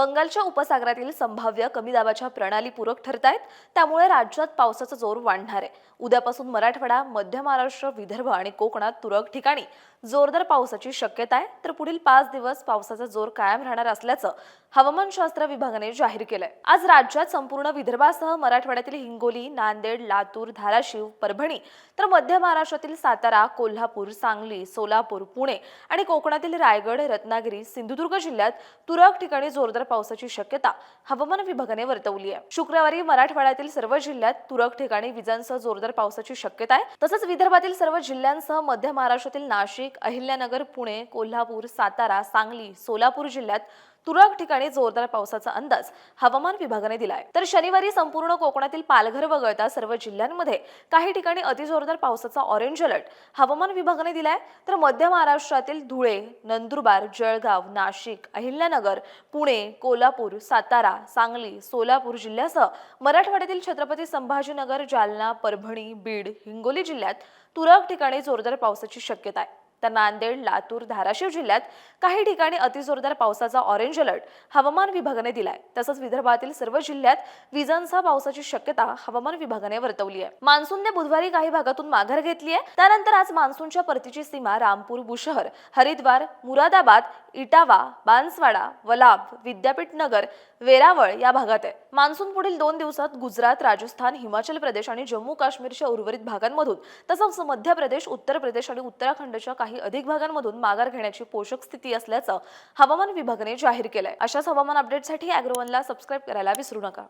बंगालच्या उपसागरातील संभाव्य कमी दाबाच्या प्रणाली पूरक ठरत आहेत त्यामुळे राज्यात पावसाचा जोर वाढणार आहे. उद्यापासून मराठवाडा मध्य महाराष्ट्र विदर्भ आणि कोकणात तुरळक ठिकाणी जोरदार पावसाची शक्यता आहे. तर पुढील पाच दिवस पावसाचा जोर कायम राहणार असल्याचं हवामानशास्त्र विभागाने जाहीर केलंय. आज राज्यात संपूर्ण विदर्भासह मराठवाड्यातील हिंगोली नांदेड लातूर धाराशिव परभणी तर मध्य महाराष्ट्रातील सातारा कोल्हापूर सांगली सोलापूर पुणे आणि कोकणातील रायगड रत्नागिरी सिंधुदुर्ग जिल्ह्यात तुरळक ठिकाणी जोरदार पावसाची शक्यता हवामान विभागाने वर्तवली आहे. शुक्रवारी मराठवाड्यातील सर्व जिल्ह्यात तुरळक ठिकाणी विजांसह जोरदार पावसाची शक्यता आहे. तसंच विदर्भातील सर्व जिल्ह्यांसह मध्य महाराष्ट्रातील नाशिक अहिल्यानगर पुणे कोल्हापूर सातारा सांगली सोलापूर जिल्ह्यात तुरळक ठिकाणी जोरदार पावसाचा अंदाज हवामान विभागाने दिलाय. तर शनिवारी संपूर्ण कोकणातील पालघर वगळता सर्व जिल्ह्यांमध्ये काही ठिकाणी अतिजोरदार पावसाचा ऑरेंज अलर्ट हवामान विभागाने दिलाय. तर मध्य महाराष्ट्रातील धुळे नंदुरबार जळगाव नाशिक अहिल्यानगर पुणे कोल्हापूर सातारा सांगली सोलापूर जिल्ह्यासह मराठवाड्यातील छत्रपती संभाजीनगर जालना परभणी बीड हिंगोली जिल्ह्यात तुरळक ठिकाणी जोरदार पावसाची शक्यता आहे. तर नांदेड लातूर धाराशिव जिल्ह्यात काही ठिकाणी अतिजोरदार पावसाचा ऑरेंज अलर्ट हवामान विभागाने दिलाय. तसंच विदर्भातील सर्व जिल्ह्यात विजांसह पावसाची शक्यता हवामान विभागाने वर्तवली आहे मान्सूनने बुधवारी काही भागातून माघार घेतली आहे त्यानंतर आज मान्सूनच्या परतीची सीमा रामपूर बुशहर हरिद्वार मुरादाबाद इटावा बांसवाडा वलाब विद्यापीठ नगर वेरावळ या भागात आहे. मान्सून पुढील दोन दिवसात गुजरात राजस्थान हिमाचल प्रदेश आणि जम्मू काश्मीरच्या उर्वरित भागांमधून तसंच मध्य प्रदेश उत्तर प्रदेश आणि उत्तराखंडच्या काही काही अधिक भागांमधून माघार घेण्याची पोषक स्थिती असल्याचं हवामान विभागाने जाहीर केलंय. अशाच हवामान अपडेटसाठी अॅग्रोवनला सबस्क्राईब करायला विसरू नका.